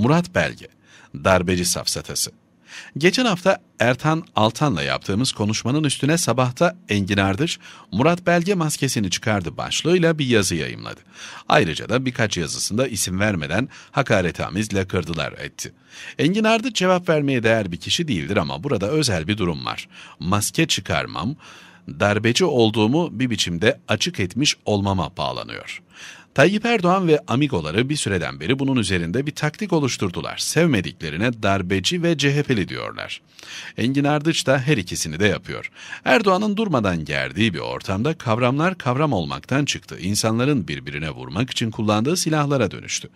Murat Belge, darbeci safsatası. Geçen hafta Ertan Altan'la yaptığımız konuşmanın üstüne sabahta Engin Ardıç, Murat Belge maskesini çıkardı başlığıyla bir yazı yayımladı. Ayrıca da birkaç yazısında isim vermeden hakaretamiz lakırdılar etti. Engin Ardıç cevap vermeye değer bir kişi değildir ama burada özel bir durum var. Maske çıkarmam, darbeci olduğumu bir biçimde açık etmiş olmama bağlanıyor. Tayyip Erdoğan ve amigoları bir süreden beri bunun üzerinde bir taktik oluşturdular. Sevmediklerine darbeci ve CHP'li diyorlar. Engin Ardıç da her ikisini de yapıyor. Erdoğan'ın durmadan gerdiği bir ortamda kavramlar kavram olmaktan çıktı. İnsanların birbirine vurmak için kullandığı silahlara dönüştü.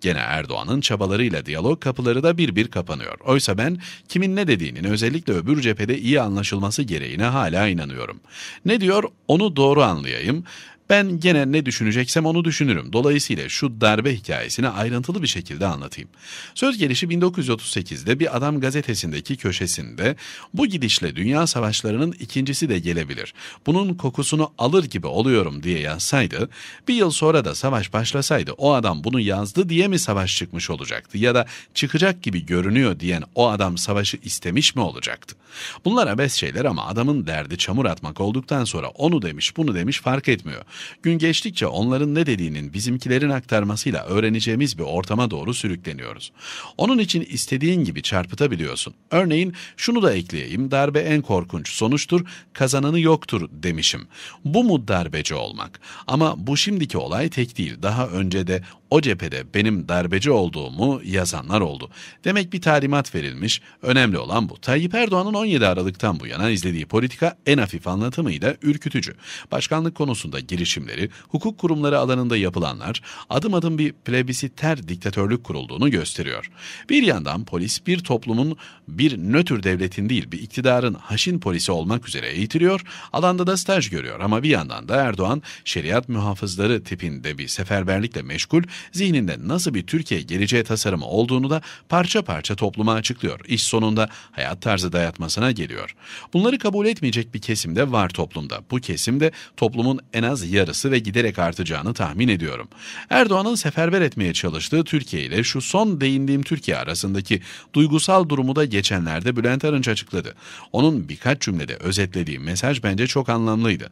Gene Erdoğan'ın çabalarıyla diyalog kapıları da bir bir kapanıyor. Oysa ben kimin ne dediğinin özellikle öbür cephede iyi anlaşılması gereğine hala inanıyorum. Ne diyor onu doğru anlayayım. Ben gene ne düşüneceksem onu düşünürüm. Dolayısıyla şu darbe hikayesini ayrıntılı bir şekilde anlatayım. Söz gelişi 1938'de bir adam gazetesindeki köşesinde bu gidişle dünya savaşlarının ikincisi de gelebilir. Bunun kokusunu alır gibi oluyorum diye yazsaydı, bir yıl sonra da savaş başlasaydı o adam bunu yazdı diye mi savaş çıkmış olacaktı? Ya da çıkacak gibi görünüyor diyen o adam savaşı istemiş mi olacaktı? Bunlar abes şeyler ama adamın derdi çamur atmak olduktan sonra onu demiş bunu demiş fark etmiyor. Gün geçtikçe onların ne dediğinin bizimkilerin aktarmasıyla öğreneceğimiz bir ortama doğru sürükleniyoruz. Onun için istediğin gibi çarpıtabiliyorsun. Örneğin şunu da ekleyeyim darbe en korkunç sonuçtur kazananı yoktur demişim. Bu mu darbeci olmak? Ama bu şimdiki olay tek değil. Daha önce de o cephede benim darbeci olduğumu yazanlar oldu. Demek bir talimat verilmiş. Önemli olan bu. Tayyip Erdoğan'ın 17 Aralık'tan bu yana izlediği politika en hafif anlatımıyla ürkütücü. Başkanlık konusunda girişimleri, hukuk kurumları alanında yapılanlar adım adım bir plebisiter diktatörlük kurulduğunu gösteriyor. Bir yandan polis bir toplumun bir nötr devletin değil bir iktidarın haşin polisi olmak üzere eğitiliyor, alanda da staj görüyor ama bir yandan da Erdoğan şeriat muhafızları tipinde bir seferberlikle meşgul zihninde nasıl bir Türkiye geleceğe tasarımı olduğunu da parça parça topluma açıklıyor. İş sonunda hayat tarzı dayatmasına geliyor. Bunları kabul etmeyecek bir kesim de var toplumda. Bu kesim de toplumun en az yarısı ve giderek artacağını tahmin ediyorum. Erdoğan'ın seferber etmeye çalıştığı Türkiye ile şu son değindiğim Türkiye arasındaki duygusal durumu da geçenlerde Bülent Arınç açıkladı. Onun birkaç cümlede özetlediği mesaj bence çok anlamlıydı.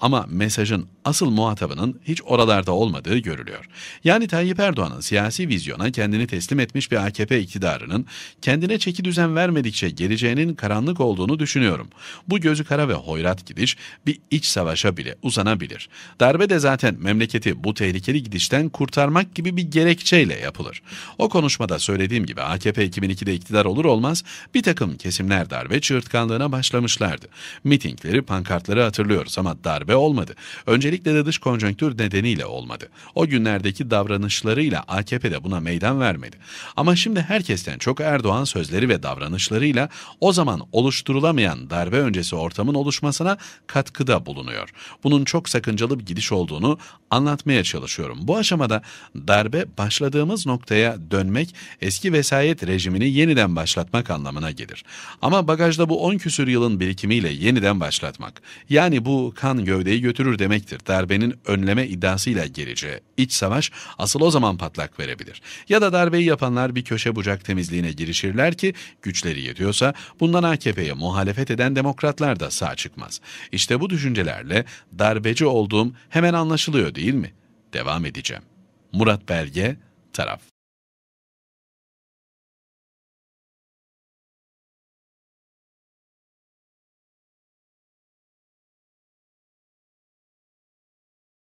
Ama mesajın asıl muhatabının hiç oralarda olmadığı görülüyor. Yani Tayyip Erdoğan'ın siyasi vizyona kendini teslim etmiş bir AKP iktidarının kendine çeki düzen vermedikçe geleceğinin karanlık olduğunu düşünüyorum. Bu gözü kara ve hoyrat gidiş bir iç savaşa bile uzanabilir. Darbe de zaten memleketi bu tehlikeli gidişten kurtarmak gibi bir gerekçeyle yapılır. O konuşmada söylediğim gibi AKP 2002'de iktidar olur olmaz bir takım kesimler darbe çığırtkanlığına başlamışlardı. Mitingleri, pankartları hatırlıyoruz ama darbe olmadı. Öncelikle de dış konjonktür nedeniyle olmadı. O günlerdeki davranışlarıyla AKP de buna meydan vermedi. Ama şimdi herkesten çok Erdoğan sözleri ve davranışlarıyla o zaman oluşturulamayan darbe öncesi ortamın oluşmasına katkıda bulunuyor. Bunun çok sakıncalı bir gidiş olduğunu anlatmaya çalışıyorum. Bu aşamada darbe başladığımız noktaya dönmek, eski vesayet rejimini yeniden başlatmak anlamına gelir. Ama bagajda bu 10 küsür yılın birikimiyle yeniden başlatmak. Yani bu kan gövdeyi götürür demektir. Darbenin önleme iddiasıyla geleceği iç savaş asıl o zaman patlak verebilir. Ya da darbeyi yapanlar bir köşe bucak temizliğine girişirler ki güçleri yetiyorsa bundan AKP'ye muhalefet eden demokratlar da sağ çıkmaz. İşte bu düşüncelerle darbeci olduğum hemen anlaşılıyor değil mi? Devam edeceğim. Murat Belge, taraf.